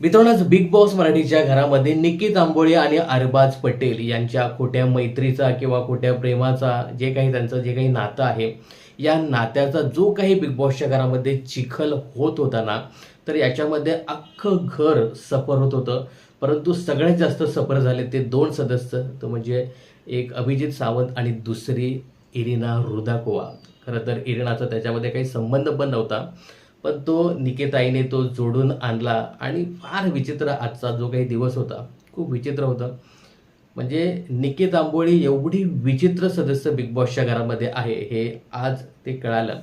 मित्रांनो big boss मराठीच्या घरामध्ये निकी तांबोळी आणि अरबाज पटेल यांच्या खोट्या मैत्रीचा किंवा खोट्या प्रेमाचा जे काही त्यांचं जे काही नातं आहे या नात्याचा जो काही बिग बॉसच्या घरामध्ये चिखल होत होता ना तर याच्यामध्ये अख्खं घर सफर होत होतं. परंतु सगळ्यात जास्त सफर झाले ते दोन सदस्य तो म्हणजे एक अभिजित सावंत आणि दुसरी इरिना रुदाकोवा. खरं तर इरिनाचा त्याच्यामध्ये काही संबंध पण नव्हता. पण तो निकेताईने तो जोडून आणला आणि फार विचित्र आजचा जो काही दिवस होता खूप विचित्र होता. म्हणजे निकेत आंबोळी एवढी विचित्र सदस्य बिग बॉसच्या घरामध्ये आहे हे आज ते कळालं.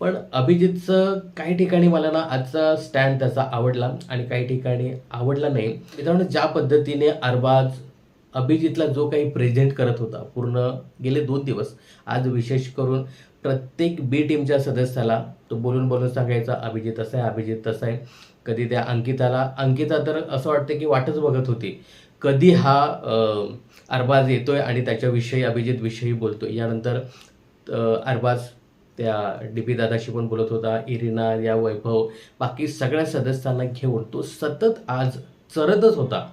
पण अभिजितचं काही ठिकाणी मला ना आजचा स्टँड त्याचा आवडला आणि काही ठिकाणी आवडला नाही. मित्रांनो ज्या पद्धतीने अरबाज अभिजितला जो काही प्रेझेंट करत होता पूर्ण गेले दोन दिवस आज विशेष करून प्रत्येक बी टीमच्या सदस्याला तो बोलून बोलून सांगायचा अभिजित असं आहे अभिजित तसं आहे. कधी त्या अंकिताला अंकिता तर असं वाटतं की वाटच बघत होती. कधी हा अरबाज येतोय आणि त्याच्याविषयी अभिजितविषयी बोलतो यानंतर अरबाज त्या डी पी दादाशी पण बोलत होता इरिना या वैभव बाकी सगळ्या सदस्यांना घेऊन तो सतत आज चरतच होता.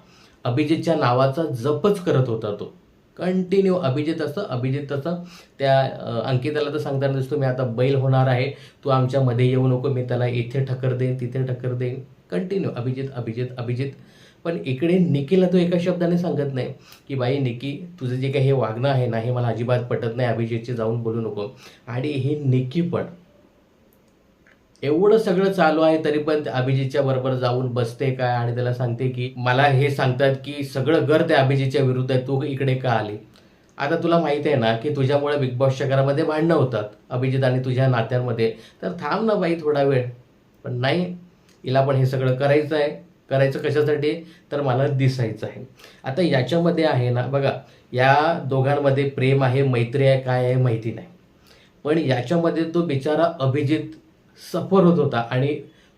अभिजितच्या नावाचा जपच करत होता तो. कंटिन्यू अभिजित असं अभिजित तसं त्या अंकिताला तर सांगताना दिसतो मी आता बैल होणार आहे. तू आमच्यामध्ये येऊ नको. मी त्याला इथे ठक्कर देईन तिथे ठक्कर देईन. कंटिन्यू अभिजित अभिजित अभिजित. पण इकडे निकीला तो एका शब्दाने सांगत नाही की बाई निकी तुझं जे काही हे वागणं आहे ना हे मला अजिबात पटत नाही. अभिजितचे जाऊन बोलू नको. आणि हे निकी पण एवढं सगळं चालू आहे तरी पण अभिजितच्या बरोबर जाऊन बसते काय? आणि त्याला सांगते की मला हे सांगतात की सगळं घर त्या अभिजितच्या विरुद्ध आहे तू इकडे का आली? आता तुला माहिती आहे ना की तुझ्यामुळे बिग बॉसच्या घरामध्ये भांडणं होतात अभिजित आणि तुझ्या नात्यांमध्ये. तर थांब ना बाई थोडा वेळ. पण नाही हिला पण हे सगळं करायचं आहे. करायचं कशासाठी? तर मला दिसायचं आहे. आता याच्यामध्ये आहे ना बघा या दोघांमध्ये प्रेम आहे मैत्री आहे काय आहे माहिती नाही. पण याच्यामध्ये तो बिचारा अभिजित सफर होत होता आणि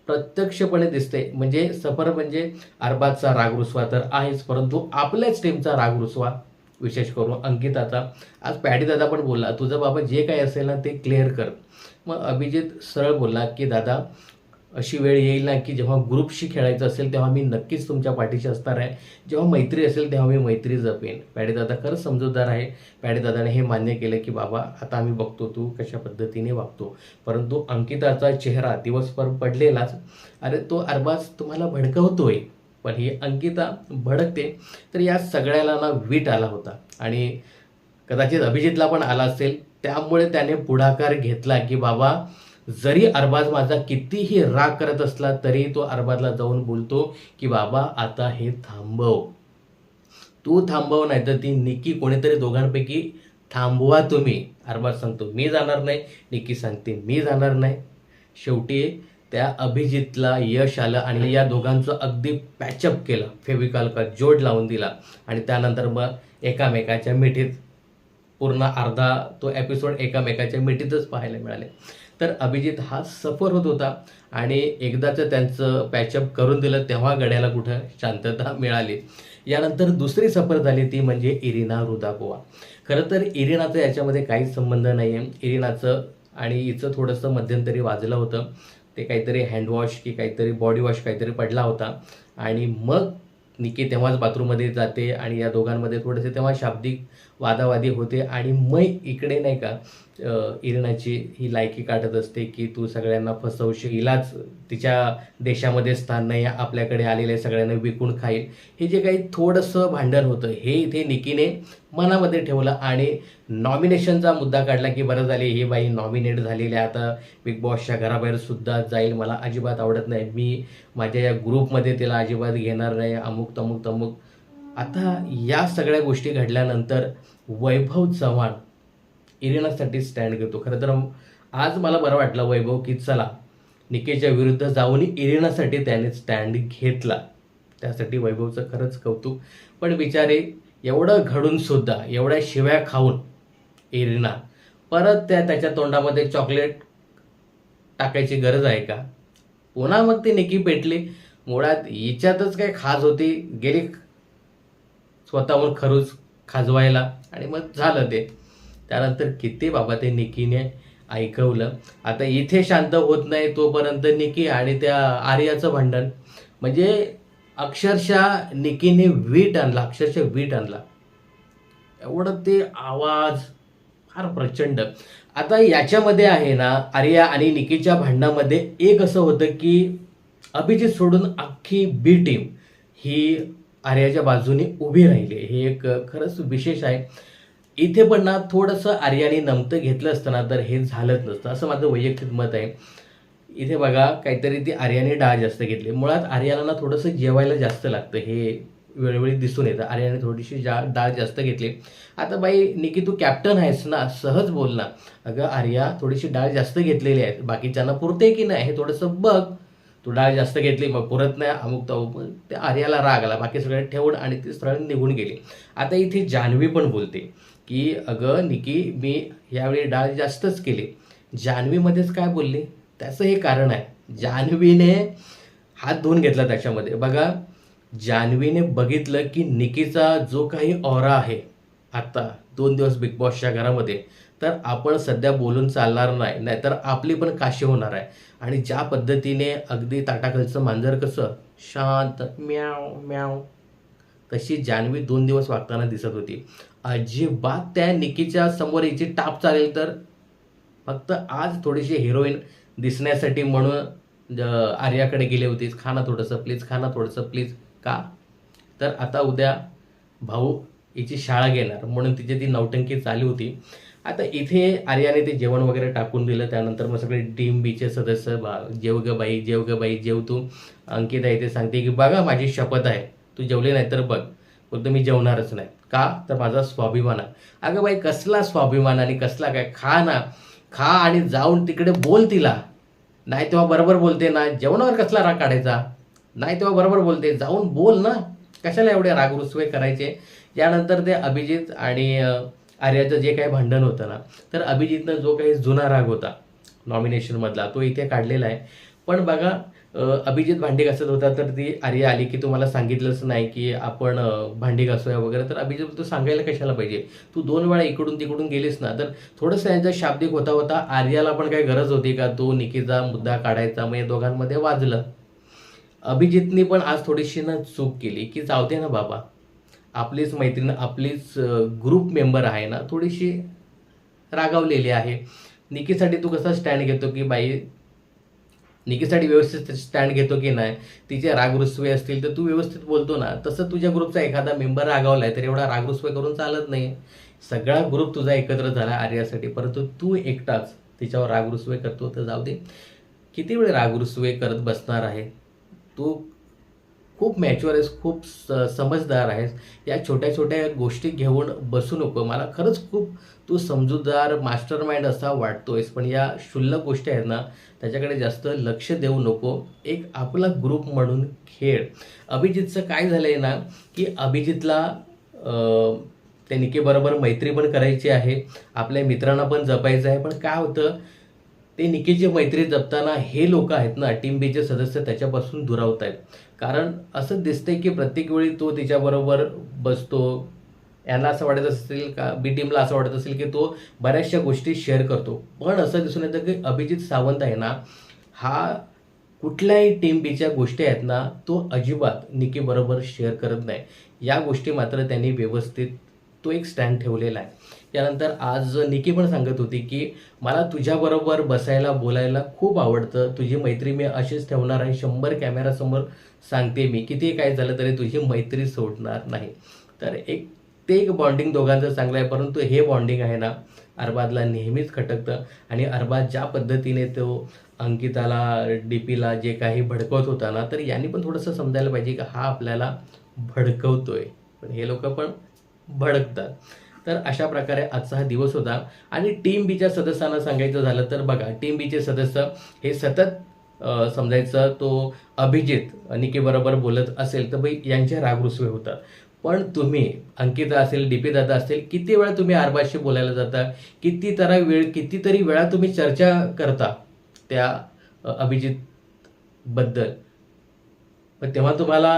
प्रत्यक्षपणे दिसते. म्हणजे सफर म्हणजे अरबाजचा रागरुसवा तर आहेच परंतु आपल्याच टीमचा रागरुसवा. विशेष करून अंकिताचा. आज पॅडी दादा पण बोलला तुझं बाबा जे काही असेल ना ते क्लिअर कर. मग अभिजित सरळ बोलला की दादा अशी वेळ येईल ना की जेव्हा ग्रुपशी खेळायचं असेल तेव्हा मी नक्कीच तुमच्या पाठीशी असणार आहे. जेव्हा मैत्री असेल तेव्हा मी मैत्री जपेन. पॅडेदादा खरंच समजूतदार आहे. पॅडेदादाने हे मान्य केलं की बाबा आता आम्ही बघतो तू कशा पद्धतीने वागतो. परंतु अंकिताचा चेहरा दिवसभर पडलेलाच. अरे तो अरबाज तुम्हाला भडकवतोय. पण ही अंकिता भडकते. तर या सगळ्याला ना वीट आला होता. आणि कदाचित अभिजितला पण आला असेल. त्यामुळे त्याने पुढाकार घेतला की बाबा जरी अरबाज माझा कितीही राग करत असला तरी तो अरबाजला जाऊन बोलतो की बाबा आता हे थांबव. तू थांबव नाही तर ती निकी कोणीतरी दोघांपैकी थांबवा तुम्ही. अरबाज सांगतो मी जाणार नाही. निकी सांगते मी जाणार नाही. शेवटी त्या अभिजितला यश आलं आणि या दोघांचं अगदी पॅचअप केलं फेविकॉल का जोड लावून दिला आणि त्यानंतर मग एकामेकाच्या मिठीत पूर्ण अर्धा तो एपिसोड एकामेकाच्या मिठीतच पाहायला मिळाले. तर अभिजित हा सफर होत होता आणि एकदाचं त्यांचं पॅचअप करून दिलं तेव्हा गड्याला कुठं शांतता मिळाली. यानंतर दुसरी सफर झाली ती म्हणजे इरिना रुदाकोवा. खरं तर इरिनाचं याच्यामध्ये काहीच संबंध नाही आहे इरिनाचं आणि हिचं थोडंसं मध्यंतरी वाजलं होतं. ते काहीतरी हँडवॉश की काहीतरी बॉडी वॉश काहीतरी पडला होता. आणि मग निकी तेव्हाच बाथरूममध्ये जाते आणि या दोघांमध्ये थोडेसे तेव्हा शाब्दिक वादावादी होते. आणि मग इकडे नाही का इरणाची इरिनाची ही लायकी काढत असते की तू सगळ्यांना फसवशील हिलाच तिच्या देशामध्ये स्थान नाही आपल्याकडे आलेले सगळ्यांना विकून खाईल. हे जे काही थोडंसं भांडण होतं हे इथे निकीने मनामध्ये ठेवलं आणि नॉमिनेशनचा मुद्दा काढला की बरं झाले ही बाई नॉमिनेट झालेली आहे. आता बिग बॉसच्या घराबाहेर सुद्धा जाईल मला अजिबात आवडत नाही. मी माझ्या या ग्रुपमध्ये तिला अजिबात घेणार नाही. अमुक तमुक तमुक. आता या सगळ्या गोष्टी घडल्यानंतर वैभव चव्हाण इरिनासाठी स्टँड घेतो. खरं तर आज मला बरं वाटलं वैभव की चला निकेच्या विरुद्ध जाऊन इरिनासाठी त्याने स्टँड घेतला. त्यासाठी वैभवचं खरंच कौतुक. पण बिचारे एवढं घडून सुद्धा एवढ्या शिव्या खाऊन इरिना परत त्या त्याच्या तोंडामध्ये चॉकलेट टाकायची गरज आहे का? पुन्हा मग ती निकी पेटली. मुळात हिच्यातच काय खाज होती गेली स्वतःहून खरूच खाजवायला. आणि मग झालं ते. त्यानंतर किती बाबा ते निकीने ऐकवलं. आता इथे शांत होत नाही तोपर्यंत निकी आणि त्या आर्याचं भांडण. म्हणजे अक्षरशः निकीने वीट आणला अक्षरशः वीट आणला. एवढं ते आवाज फार प्रचंड. आता याच्यामध्ये आहे ना आर्या आणि निकीच्या भांडणामध्ये एक असं होतं की अभिजित सोडून अख्खी बी टीम ही आर्याच्या बाजूने उभी राहिली हे एक खरंच विशेष आहे. इथे पण ना थोडंसं आर्याने नमतं घेतलं असतं ना तर हे झालंच नसतं. असं माझं वैयक्तिक मत आहे. इथे बघा काहीतरी ती आर्याने डाळ जास्त घेतली. मुळात आर्याला ना थोडंसं जेवायला जास्त लागतं. हे वेळोवेळी दिसून येतं. आर्याने थोडीशी जा डाळ जास्त घेतली. आता बाई निकी तू कॅप्टन आहेस ना सहज बोल ना. अगं आर्या थोडीशी डाळ जास्त घेतलेली आहे. बाकीच्यांना पुरते की नाही हे थोडंसं बघ. तू डाळ जास्त घेतली मग पुरत नाही अमुक तमुक. त्या आर्याला राग आला. बाकी सगळे ठेवून आणि ती सरळ निघून गेली. आता इथे जान्हवी पण बोलते. की अगं निकी मी यावेळी डाळ जास्तच केली. जान्हवीमध्येच काय बोलली? त्याचं हे कारण आहे. जान्हवीने हात धुवून घेतला त्याच्यामध्ये. बघा जान्हवीने बघितलं की निकीचा जो काही ऑरा आहे आत्ता दोन दिवस बिग बॉसच्या घरामध्ये तर आपण सध्या बोलून चालणार नाही. नाहीतर आपली पण काशी होणार आहे. आणि ज्या पद्धतीने अगदी ताटाखालचं मांजर कसं? शांत म्याव म्याव तशी जान्हवी दोन दिवस वागताना दिसत होती. अजिबात त्या निकीच्या समोर हिची टाप चालेल तर? फक्त आज थोडीशी हिरोईन दिसण्यासाठी म्हणून आर्याकडे गेले होतीस. खाना थोडंसं प्लीज खाना थोडंसं प्लीज का? तर आता उद्या भाऊ हिची शाळा घेणार. म्हणून तिची ती नौटंकी चालू होती. आता इथे आर्याने ते जेवण वगैरे टाकून दिलं. त्यानंतर मग सगळे डीम बीचे सदस्य बा जेव ग बाई जेव ग बाई जेव तू. अंकिता इथे सांगते की बघा माझी शपथ आहे. तू जेवली नाही तर बघ. फक्त मी जेवणारच नाही. का? तर माझा स्वाभिमान आहे. अगं बाई कसला स्वाभिमान आणि कसला काय? खा ना. खा आणि जाऊन तिकडे बोल तिला. नाही तेव्हा बरोबर बोलते ना. जेवणावर कसला राग काढायचा? नाही तेव्हा बरोबर बोलते. जाऊन बोल ना. कशाला एवढे राग रुसवे करायचे? यानंतर ते अभिजित आणि आर्याचं जे काही भांडण होतं ना तर अभिजितनं जो काही जुना राग होता नॉमिनेशनमधला तो इथे काढलेला आहे. पण बघा अभिजित भांडी घासत होता तर ती आर्या आली की तुम्हाला सांगितलंच नाही की आपण भांडी घासूया वगैरे. तर अभिजित तू सांगायला कशाला पाहिजे? तू दोन वेळा इकडून तिकडून गेलीस ना तर थोडंसं यांचा शाब्दिक होता होता आर्याला पण काही गरज होती का? तो निकीचा मुद्दा काढायचा मग या दोघांमध्ये वाजलं. अभिजितनी पण आज थोडीशी ना चूक केली की जाऊ ना बाबा. आपलीच मैत्रीण आपलीच ग्रुप मेंबर आहे ना थोडीशी रागावलेली आहे. निकीसाठी तू कसा स्टँड घेतो की बाई निकीसाठी व्यवस्थित स्टँड घेतो की नाही तिचे रागरुसवे असतील तर तू व्यवस्थित बोलतो ना. तसं तुझ्या ग्रुपचा एखादा मेंबर रागावलाय तर एवढा रागरुसवे करून चालत नाही. सगळा ग्रुप तुझा एकत्र झाला आर्यासाठी परंतु तू एकटाच तिच्यावर रागरुसवे करतो. तर जाऊ दे. किती वेळ रागरुसवे करत बसणार आहे? तू खूप मॅच्युअर आहेस खूप स समजदार आहेस. या छोट्या छोट्या गोष्टी घेऊन बसू नको. मला खरंच खूप तू समजूतदार मास्टर माइंड असा वाटतोयस पण या क्षुल्लक गोष्टी आहेत ना त्याच्याकडे जास्त लक्ष देऊ नको. एक आपला ग्रुप म्हणून खेळ. अभिजितचं काय झालं आहे ना की अभिजितला त्या निकेबरोबर मैत्री पण करायची आहे. आपल्या मित्रांना पण जपायचं आहे. पण काय होतं ते निकीची मैत्री जपताना हे लोक आहेत ना टीम बीचे सदस्य त्याच्यापासून दुरावत आहेत. कारण असं दिसतंय की प्रत्येक वेळी तो तिच्याबरोबर बसतो. यांना असं वाटत असेल का बी टीमला असं वाटत असेल की तो बऱ्याचशा गोष्टी शेअर करतो. पण असं दिसून येतं की अभिजित सावंत आहे ना हा कुठल्याही टीम बीच्या गोष्टी आहेत ना तो अजिबात निकीबरोबर शेअर करत नाही. या गोष्टी मात्र त्यांनी व्यवस्थित तो एक स्टँड ठेवलेला आहे. त्यानंतर आज निकी पण सांगत होती की मला तुझ्याबरोबर बसायला बोलायला खूप आवडतं. तुझी मैत्री मी अशीच ठेवणार आहे शंभर कॅमेरासमोर सांगते मी. किती काय झालं तरी तुझी मैत्री सोडणार नाही. तर एक ते एक बॉन्डिंग दोघांचं चांगलं आहे परंतु हे बॉन्डिंग आहे ना अरबाजला नेहमीच खटकतं. आणि अरबाज ज्या पद्धतीने तो अंकिताला डी पीला जे काही भडकवत होता ना तर यांनी पण थोडंसं समजायला पाहिजे की हा आपल्याला भडकवतोय. पण हे लोक पण भडकतात. तर अशा प्रकारे आजचा हा दिवस होता. आणि टीम बीच्या सदस्यांना सांगायचं झालं तर बघा टीम बीचे सदस्य हे सतत समजायचं तो अभिजित निकेबरोबर बोलत असेल तर बाई यांचे रागरुसवे होतात. पण तुम्ही अंकिता असेल डीपी दादा असेल किती वेळा तुम्ही आरबाशी बोलायला जाता किती तरा वेळ कितीतरी वेळा तुम्ही चर्चा करता त्या अभिजितबद्दल अभिजित बद्दल. पण तेव्हा तुम्हाला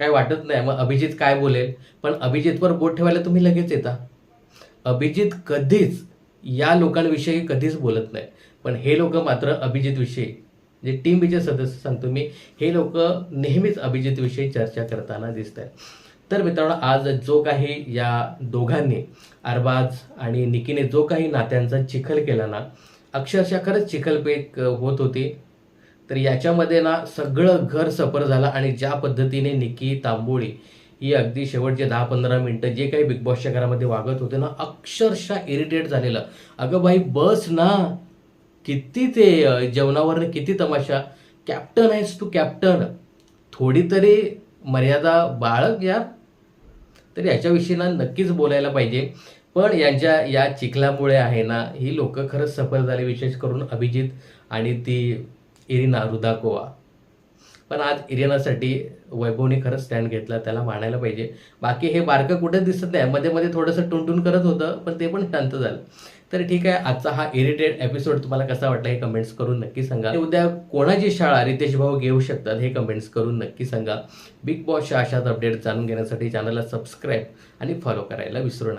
काय वाटत नाही. मग अभिजित काय बोलेल? पण अभिजितवर बोट ठेवायला तुम्ही लगेच येता. अभिजित कधीच या लोकांविषयी कधीच बोलत नाही. पण हे लोक मात्र अभिजितविषयी जे टीम बीचे सदस्य सांगतो मी हे लोक नेहमीच अभिजितविषयी चर्चा करताना दिसत आहेत तर मित्रांनो आज जो काही या दोघांनी अरबाज आणि निकीने जो काही नात्यांचा चिखल केला ना अक्षरशः खरंच चिखलपेक होत होती. तर याच्यामध्ये ना सगळं घर सफर झालं आणि ज्या पद्धतीने निकी तांबोळी ही अगदी शेवटचे दहा पंधरा मिनटं जे काही बिग बॉसच्या घरामध्ये वागत होते ना अक्षरशः इरिटेट झालेलं. अगं बाई बस ना. किती ते जेवणावरनं किती तमाशा. कॅप्टन आहेस तू कॅप्टन थोडी तरी मर्यादा बाळग यार. तर याच्याविषयी ना नक्कीच बोलायला पाहिजे. पण यांच्या या चिखलामुळे आहे ना ही लोक खरंच सफल झाली विशेष करून अभिजित आणि ती इरिना रुदाकोवा. पण आज इरिनासाठी वैभवने खरंच स्टँड घेतला त्याला मानायला पाहिजे. बाकी हे बारकं कुठं दिसत नाही. मध्ये मध्ये थोडंसं टुनटुन करत होतं पण ते पण शांत झालं. तर ठीक आहे आजचा हा इरिटेड एपिसोड तुम्हाला कसा वाटला हे कमेंट्स करून नक्की सांगा. उद्या कोणाची शाळा रितेश भाऊ घेऊ शकतात हे कमेंट्स करून नक्की सांगा. बिग बॉसच्या अशाच अपडेट जाणून घेण्यासाठी चॅनलला सबस्क्राईब आणि फॉलो करायला विसरू नका.